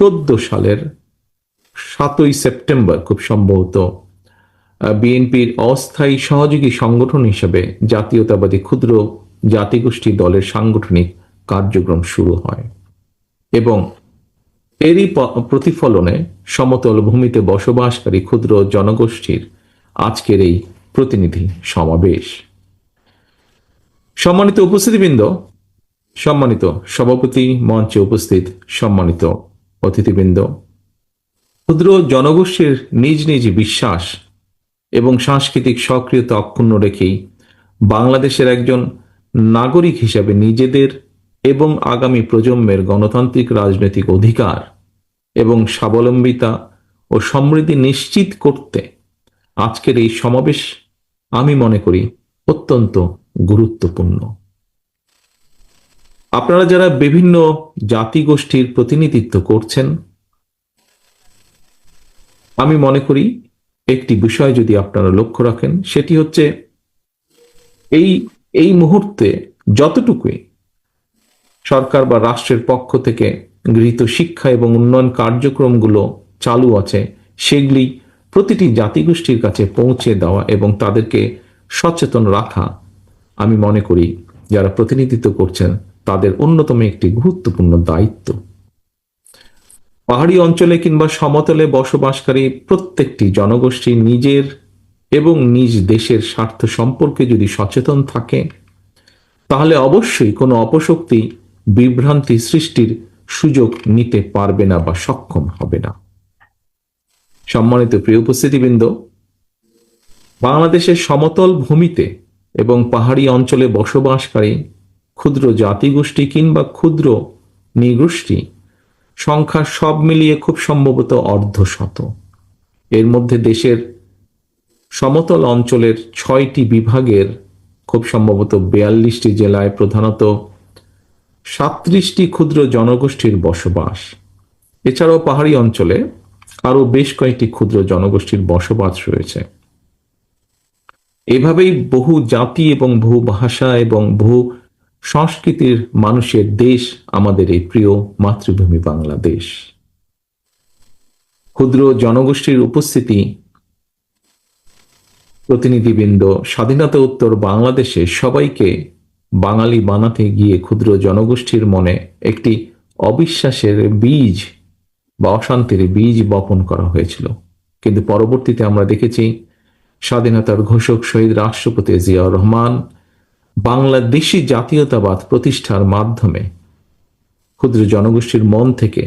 চোদ্দ সালের সাতই সেপ্টেম্বর খুব সম্ভবত বিএনপির অস্থায়ী সহযোগী সংগঠন হিসেবে জাতীয়তাবাদী ক্ষুদ্র জাতিগোষ্ঠী দলের সাংগঠনিক কার্যক্রম শুরু হয় এবং এরই প্রতিফলনে সমতল ভূমিতে বসবাসকারী ক্ষুদ্র জনগোষ্ঠীর আজকের এই প্রতিনিধি সমাবেশ। সম্মানিত উপস্থিতিবৃন্দ, সম্মানিত সভাপতি মঞ্চে উপস্থিত সম্মানিত অতিথিবৃন্দ, ক্ষুদ্র জনগোষ্ঠীর নিজ নিজ বিশ্বাস এবং সাংস্কৃতিক সক্রিয়তা অক্ষুণ্ণ রেখেই বাংলাদেশের একজন নাগরিক হিসাবে নিজেদের এবং আগামী প্রজন্মের গণতান্ত্রিক রাজনৈতিক অধিকার এবং স্বাবলম্বিতা ও সমৃদ্ধি নিশ্চিত করতে আজকের এই সমাবেশ আমি মনে করি অত্যন্ত গুরুত্বপূর্ণ। আপনারা যারা বিভিন্ন জাতিগোষ্ঠীর প্রতিনিধিত্ব করছেন, আমি মনে করি একটি বিষয় যদি আপনারা লক্ষ্য রাখেন, সেটি হচ্ছে এই এই মুহূর্তে যতটুকুই সরকার বা রাষ্ট্রের পক্ষ থেকে গৃহীত শিক্ষা এবং উন্নয়ন কার্যক্রমগুলো চালু আছে, সেগুলি প্রতিটি জাতিগোষ্ঠীর কাছে পৌঁছে দেওয়া এবং তাদেরকে সচেতন রাখা আমি মনে করি যারা প্রতিনিধিত্ব করছেন তাদের অন্যতম একটি গুরুত্বপূর্ণ দায়িত্ব। পাহাড়ি অঞ্চলে কিংবা সমতলে বসবাসকারী প্রত্যেকটি জনগোষ্ঠী নিজের এবং নিজ দেশের স্বার্থ সম্পর্কে যদি সচেতন থাকে, তাহলে অবশ্যই কোনো অপশক্তি বিভ্রান্তি সৃষ্টির সুযোগ নিতে পারবে না বা সক্ষম হবে না। সম্মানিত প্রিয় উপস্থিতিবৃন্দ, বাংলাদেশের সমতল ভূমিতে এবং পাহাড়ি অঞ্চলে বসবাসকারী ক্ষুদ্র জাতিগোষ্ঠী কিংবা ক্ষুদ্র নৃগোষ্ঠী, সংখ্যা সব মিলিয়ে খুব সম্ভবত অর্ধশত। এর মধ্যে দেশের সমতল অঞ্চলের ছয়টি বিভাগের খুব সম্ভবত বিয়াল্লিশটি জেলায় প্রধানত সাত্রিশটি ক্ষুদ্র জনগোষ্ঠীর বসবাস। এছাড়াও পাহাড়ি অঞ্চলে আরও বেশ কয়েকটি ক্ষুদ্র জনগোষ্ঠীর বসবাস রয়েছে। এভাবেই বহু জাতি এবং বহু ভাষা এবং বহু সংস্কৃতির মানুষের দেশ আমাদের এই প্রিয় মাতৃভূমি বাংলাদেশ। ক্ষুদ্র জনগোষ্ঠীর উপস্থিতি, প্রতিনিধিবৃন্দ, স্বাধীনতা উত্তর বাংলাদেশে সবাইকে বাঙালি বানাতে গিয়ে ক্ষুদ্র জনগোষ্ঠীর মনে একটি অবিশ্বাসের বীজ বা অশান্তির বীজ বপন করা হয়েছিল। কিন্তু পরবর্তীতে আমরা দেখেছি, স্বাধীনতার ঘোষক শহীদ রাষ্ট্রপতি জিয়াউর রহমান বাংলাদেশি জাতীয়তাবাদ প্রতিষ্ঠার মাধ্যমে ক্ষুদ্র জনগোষ্ঠীর মন থেকে